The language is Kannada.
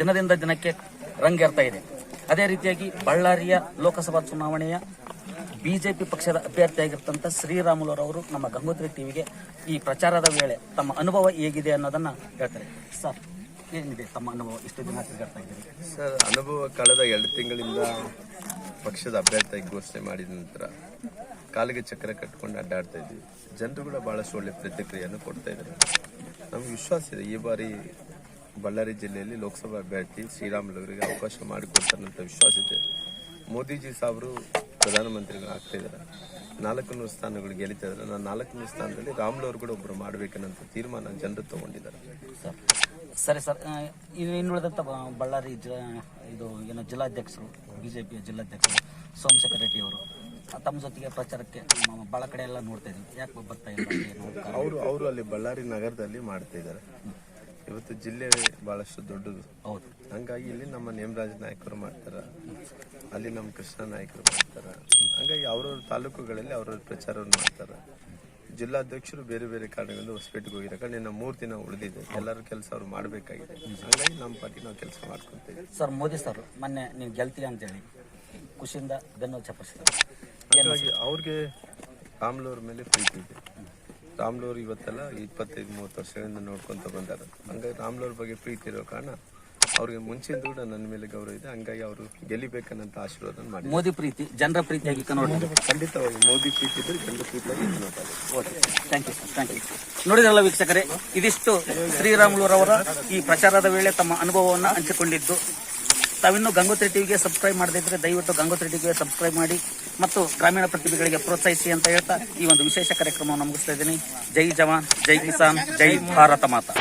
ದಿನದಿಂದ ದಿನಕ್ಕೆ ರಂಗೇರ್ತಾ ಇದೆ. ಅದೇ ರೀತಿಯಾಗಿ ಬಳ್ಳಾರಿಯ ಲೋಕಸಭಾ ಚುನಾವಣೆಯ ಬಿಜೆಪಿ ಪಕ್ಷದ ಅಭ್ಯರ್ಥಿಯಾಗಿರ್ತಂಥ ಶ್ರೀರಾಮುಲು ಅವರು ನಮ್ಮ ಗಂಗೋತ್ರಿ ಟಿವಿಗೆ ಈ ಪ್ರಚಾರದ ವೇಳೆ ತಮ್ಮ ಅನುಭವ ಹೇಗಿದೆ ಅನ್ನೋದನ್ನ ಹೇಳ್ತಾರೆ. ಸರ್, ಏನಿದೆ ತಮ್ಮ ಅನುಭವ? ಇಷ್ಟು ದಿನ ಸರ್, ಅನುಭವ ಕಳೆದ ಎರಡು ತಿಂಗಳಿಂದ ಪಕ್ಷದ ಅಭ್ಯರ್ಥಿ ಘೋಷಣೆ ಮಾಡಿದ ನಂತರ ಕಾಲಿಗೆ ಚಕ್ರ ಕಟ್ಕೊಂಡು ಅಡ್ಡಾಡ್ತಾ ಇದ್ವಿ ಜನರು ಕೂಡ ಬಹಳಷ್ಟು ಒಳ್ಳೆ ಪ್ರತಿಕ್ರಿಯೆಯನ್ನು ಕೊಡ್ತಾ ಇದ್ದಾರೆ. ನಮ್ಗೆ ವಿಶ್ವಾಸ ಇದೆ, ಈ ಬಾರಿ ಬಳ್ಳಾರಿ ಜಿಲ್ಲೆಯಲ್ಲಿ ಲೋಕಸಭಾ ಅಭ್ಯರ್ಥಿ ಶ್ರೀರಾಮುಲು ಅವರಿಗೆ ಅವಕಾಶ ಮಾಡಿಕೊಡ್ತಾರಂತ ವಿಶ್ವಾಸ ಇದೆ. ಮೋದಿಜಿ ಸಾವರು ಪ್ರಧಾನಮಂತ್ರಿಗಳು ಆಗ್ತಾ ಇದ್ದಾರೆ. ನಾಲ್ಕು ನೂರು ಸ್ಥಾನಗಳು ಗೆಲ್ಲಿತಾ ಇದ್ದಾರೆ. ನಾನು ನಾಲ್ಕನೇ ಸ್ಥಾನದಲ್ಲಿ ರಾಮುಲು ಅವರು ಕೂಡ ಒಬ್ಬರು ಮಾಡಬೇಕನ್ನಂತ ತೀರ್ಮಾನ ಜನರು ತಗೊಂಡಿದ್ದಾರೆ. ಸರ್ ಸರಿ ಸರ್. ಇದು ಇನ್ನು ಇನ್ನುಳಿದಂಥ ಬಳ್ಳಾರಿ ಜ ಇದು ಏನೋ ಜಿಲ್ಲಾಧ್ಯಕ್ಷರು ಬಿಜೆಪಿಯ ಜಿಲ್ಲಾಧ್ಯಕ್ಷರು ಸೋಮಶೇಖರ್ ರೆಡ್ಡಿ ಅವರು ತಮ್ಮ ಜೊತೆಗೆ ಪ್ರಚಾರಕ್ಕೆ ಭಾಳ ಕಡೆ ಎಲ್ಲ ನೋಡ್ತಾ ಇದ್ದೀವಿ. ಯಾಕೆ ಬರ್ತಾ ಇಲ್ಲ ಅವರು ಅವರು ಅಲ್ಲಿ ಬಳ್ಳಾರಿ ನಗರದಲ್ಲಿ ಮಾಡ್ತಾ ಇದ್ದಾರೆ. ಇವತ್ತು ಜಿಲ್ಲೆ ಬಹಳಷ್ಟು ದೊಡ್ಡದು. ಹೌದು. ಹಂಗಾಗಿ ಇಲ್ಲಿ ನಮ್ಮ ನೇಮರಾಜ ನಾಯಕರು ಮಾಡ್ತಾರ ಅಲ್ಲಿ ನಮ್ಮ ಕೃಷ್ಣ ನಾಯಕರು ಮಾಡ್ತಾರ. ಹಂಗಾಗಿ ಅವ್ರವ್ರ ತಾಲೂಕುಗಳಲ್ಲಿ ಅವ್ರವ್ರ ಪ್ರಚಾರವನ್ನು ಮಾಡ್ತಾರ. ಜಿಲ್ಲಾಧ್ಯಕ್ಷರು ಬೇರೆ ಬೇರೆ ಕಾರಣಗಳಿಂದ ಹೊಸಪೇಟೆಗೆ ಹೋಗಿರೋ ಕಾರಣ ಇನ್ನು ಮೂರು ದಿನ ಉಳಿದಿದೆ. ಎಲ್ಲರೂ ಕೆಲಸ ಅವ್ರು ಮಾಡಬೇಕಾಗಿದೆ. ಹಂಗಾಗಿ ನಮ್ಮ ಪಾರ್ಟಿ ನಾವು ಕೆಲಸ ಮಾಡ್ಕೊತೇವೆ. ಸರ್ ಮೋದಿ ಸರ್ ಮೊನ್ನೆ ನೀವು ಗೆಲ್ತೀಯ ಅಂತೇಳಿ ಖುಷಿಯಿಂದ ಬೆನ್ನು ಚಪ್ಪರಿಸಿದ್ದಾರೆ ಹಂಗಾಗಿ ಅವ್ರಿಗೆ ಆಮ್ಲವ್ರ ಮೇಲೆ ಪ್ರೀತಿ ಇದೆ. ರಾಮ್ಲೂರ್ ಇವತ್ತೆಲ್ಲ ಇಪ್ಪತ್ತೈದು ಮೂವತ್ತು ವರ್ಷಗಳಿಂದ ನೋಡ್ಕೊಂತ ಬಂದಾರ. ಹಂಗಾಗಿ ರಾಮ್ಲೂರ್ ಬಗ್ಗೆ ಪ್ರೀತಿ ಇರೋ ಕಾರಣ ಅವ್ರಿಗೆ ಮುಂಚಿನ ಕೂಡ ನನ್ನ ಮೇಲೆ ಗೌರವ ಇದೆ. ಹಂಗಾಗಿ ಅವರು ಗೆಲ್ಲಿಬೇಕನ್ನಂತ ಆಶೀರ್ವಾದ ಮಾಡಿ ಮೋದಿ ಪ್ರೀತಿ ಜನರ ಪ್ರೀತಿಯಾಗಿ ಕನ್ವರ್ಟ್ ಖಂಡಿತವಾಗಿ ಮೋದಿ ಪ್ರೀತಿ ಇದ್ರೆ ಜನರ ಪ್ರೀತಿಯಾಗಿ ಮಾತಾಡೋದು okay thank you thank you ನೋಡಿದ್ರಲ್ಲ ವೀಕ್ಷಕರೇ ಇದಿಷ್ಟು ಶ್ರೀರಾಮುಲುರವರ ಈ ಪ್ರಚಾರದ ವೇಳೆ ತಮ್ಮ ಅನುಭವವನ್ನು ಹಂಚಿಕೊಂಡಿದ್ದು. ತಾವಿನ್ನೂ ಗಂಗೋತ್ರಿ ಟಿವಿಗೆ ಸಬ್ಸ್ಕ್ರೈಬ್ ಮಾಡದಿದ್ರೆ ದಯವಿಟ್ಟು ಗಂಗೋತ್ರಿ ಟಿವಿಗೆ ಸಬ್ಸ್ಕ್ರೈಬ್ ಮಾಡಿ ಮತ್ತು ಗ್ರಾಮೀಣ ಪ್ರತಿಭೆಗಳಿಗೆ ಪ್ರೋತ್ಸಾಹಿಸಿ ಅಂತ ಹೇಳ್ತಾ ಈ ಒಂದು ವಿಶೇಷ ಕಾರ್ಯಕ್ರಮವನ್ನು ಮುಗಿಸ್ತಾ ಇದ್ದೀನಿ. ಜೈ ಜವಾನ್, ಜೈ ಕಿಸಾನ್, ಜೈ ಭಾರತ ಮಾತಾ.